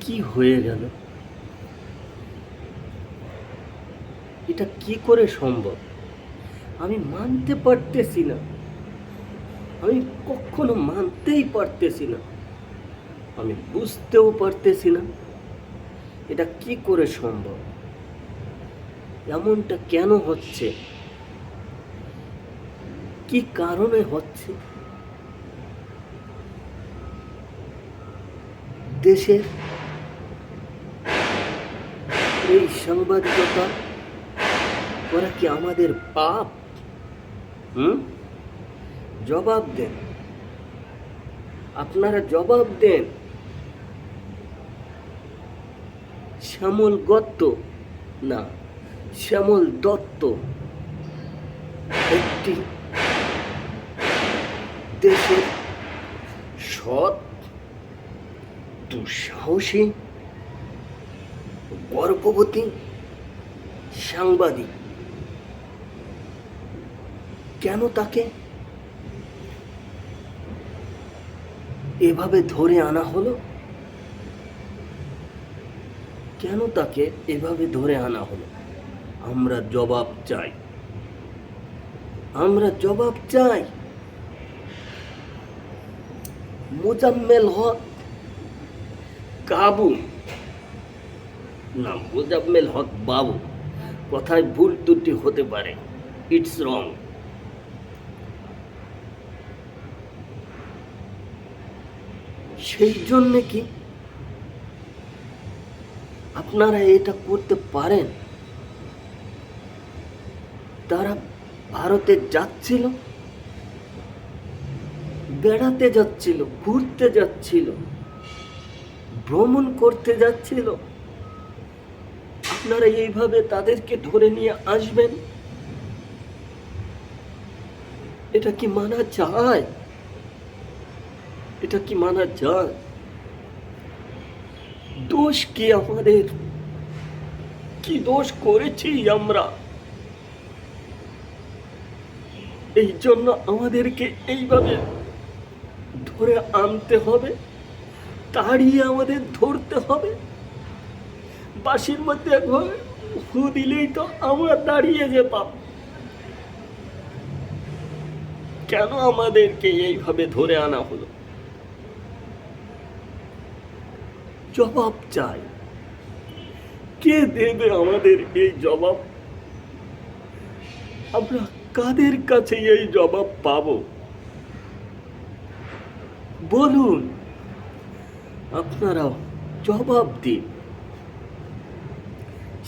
কি হয়ে গেল? এটা কি করে সম্ভব? আমি মানতে পারতেছি না। আমি কখনো মানতেই পারতেছি না। আমি বুঝতেও পারতেছি না। এটা কি করে সম্ভব? এমনটা কেন হচ্ছে? কি কারণে হচ্ছে? দেশের এই সাংবাদিকতা করা কি আমাদের পাপ? হুম? জবাব দেন। আপনারা জবাব দেন। শ্যামল গত্ত না, শ্যামল দত্ত একটি দেশের সৎ, দুঃসাহসী গর্ভবতী সাংবাদিক। কেন তাকে এভাবে ধরে আনা হলো? কেন তাকে এভাবে ধরে আনা হলো? আমরা জবাব চাই। আমরা জবাব চাই। মোজাম্মেল হক কাবু না, মোজাম্মেল হক বাবু, কথায় ভুল ত্রুটি হতে পারে। ইটস রং সেই জন্যে কি আপনারা এটা করতে পারেন? তারা ভারতে যাচ্ছিল, বেড়াতে যাচ্ছিল, ঘুরতে যাচ্ছিল, ভ্রমণ করতে যাচ্ছিল। আপনারা এইভাবে তাদেরকে ধরে নিয়ে আসবেন? এটা কি মানা যায়? এটা কি মানা যায়? দোষ কি আমাদের? কি দোষ করেছি আমরা? এই জন্য আমাদেরকে এইভাবে ধরে আনতে হবে, তাড়িয়ে আমাদের ধরতে হবে। বাসির মধ্যে হু দিলেই তো আমরা দাঁড়িয়ে যেতাম কেন আমাদেরকে এইভাবে ধরে আনা হলো? জবাব চাই। কে দেবে আমাদের এই জবাব? আমরা কাদের কাছে এই জবাব পাবো? বলুন আপনারা জবাব দিন।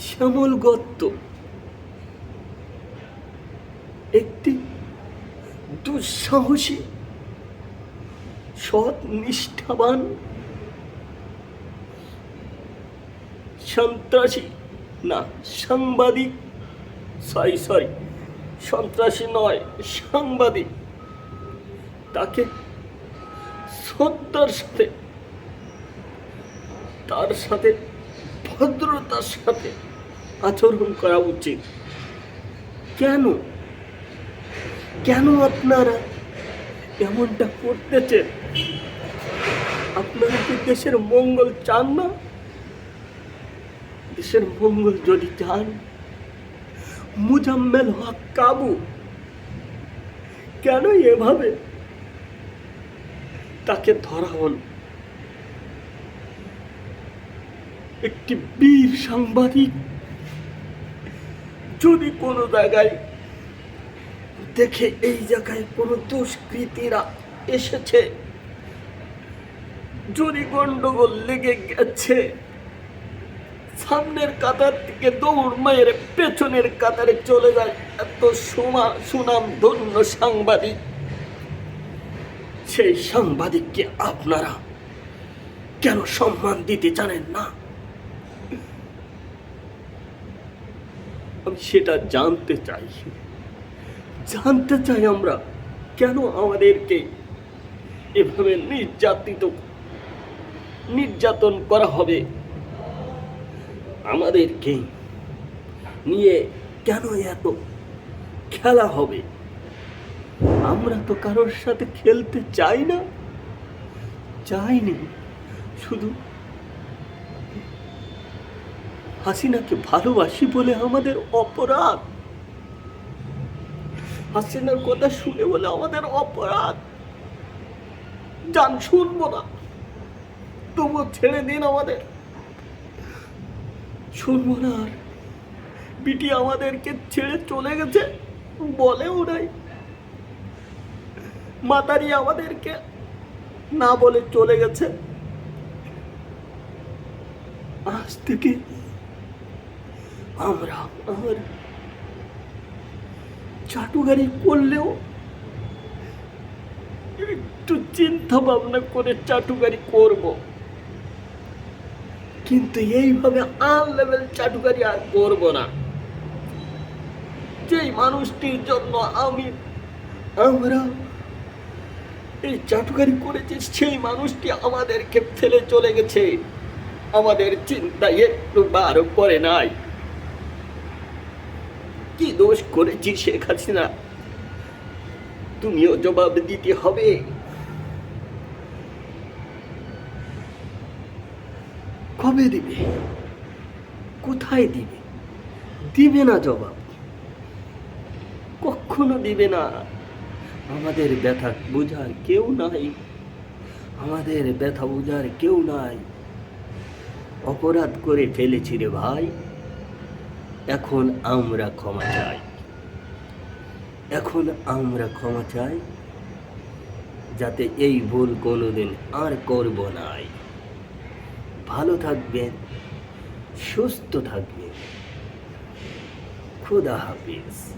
শ্যামল গত্ত। একটি দুঃসাহসী, সৎ, নিষ্ঠাবান, সন্ত্রাসী, না, সাংবাদিক সরি সরি সন্ত্রাসী নয়, সাংবাদিক। তাকে শ্রদ্ধার সাথে, তার সাথে, ভদ্রতার সাথে আচরণ করা উচিত। কেন? কেন আপনারা এমনটা করতেছেন? আপনারা কি দেশের মঙ্গল চান না? দেশের মঙ্গল যদি চান, মুজাম্মেল হক কাবু কেন এভাবে তাকে ধরা হল? একটি বীর সাংবাদিক যদি কোনো জায়গায় দেখে এই জায়গায় কোনো দুষ্কৃতীরা এসেছে, যদি গন্ডগোল লেগে গেছে, সামনের কাতার থেকে দৌড় মেরে পেছনের কাতারে চলে যায় এত সুমা সুনাম ধন্য সাংবাদিক। সেই সাংবাদিককে আপনারা কেন সম্মান দিতে জানেন না? আমি সেটা জানতে চাই। জানতে চাই আমরা কেন আমাদেরকে এভাবে নির্যাতিত, নির্যাতন করা হবে? আমাদেরকে নিয়ে কেন এত খেলা হবে? আমরা তো কারোর সাথে খেলতে চাই না। চাইনি, শুধু হাসিনাকে ভালোবাসি বলে আমাদের অপরাধ। হাসিনার কথা শুনে বলে আমাদের অপরাধ। জান শুনব না। তবু ছেড়ে দিন আমাদের। শুনব না আর। বিটি আমাদেরকে ছেড়ে চলে গেছে বলেও নাই। মাতারি আমাদেরকে না বলে চলে গেছে। আজ থেকে আমরা আর চাটুগাড়ি করলেও একটু চিন্তা ভাবনা করে চাটুগাড়ি করব। কিন্তু এইভাবে আন লেভেল চাটুকারি আর করব না। যেই মানুষটির জন্য আমি, আমরা এই চাটুকারি করেছি, সেই মানুষটি আমাদেরকে ফেলে চলে গেছে। আমাদের চিন্তা একটু বার করে নাই। কি দোষ করেছি শেখ হাসিনা? তুমিও জবাব দিতে হবে। কবে দিবে? কোথায় দিবে? দিবে না জবাব। কখনো দিবে না। আমাদের ব্যথা বোঝার কেউ নাই। আমাদের ব্যথা বোঝার কেউ নাই। অপরাধ করে ফেলেছি রে ভাই। এখন আমরা ক্ষমা চাই। এখন আমরা ক্ষমা চাই, যাতে এই ভুল কোনোদিন আর করব নাই। ভালো থাকবেন, সুস্থ থাকবেন। খুদা হাফিজ।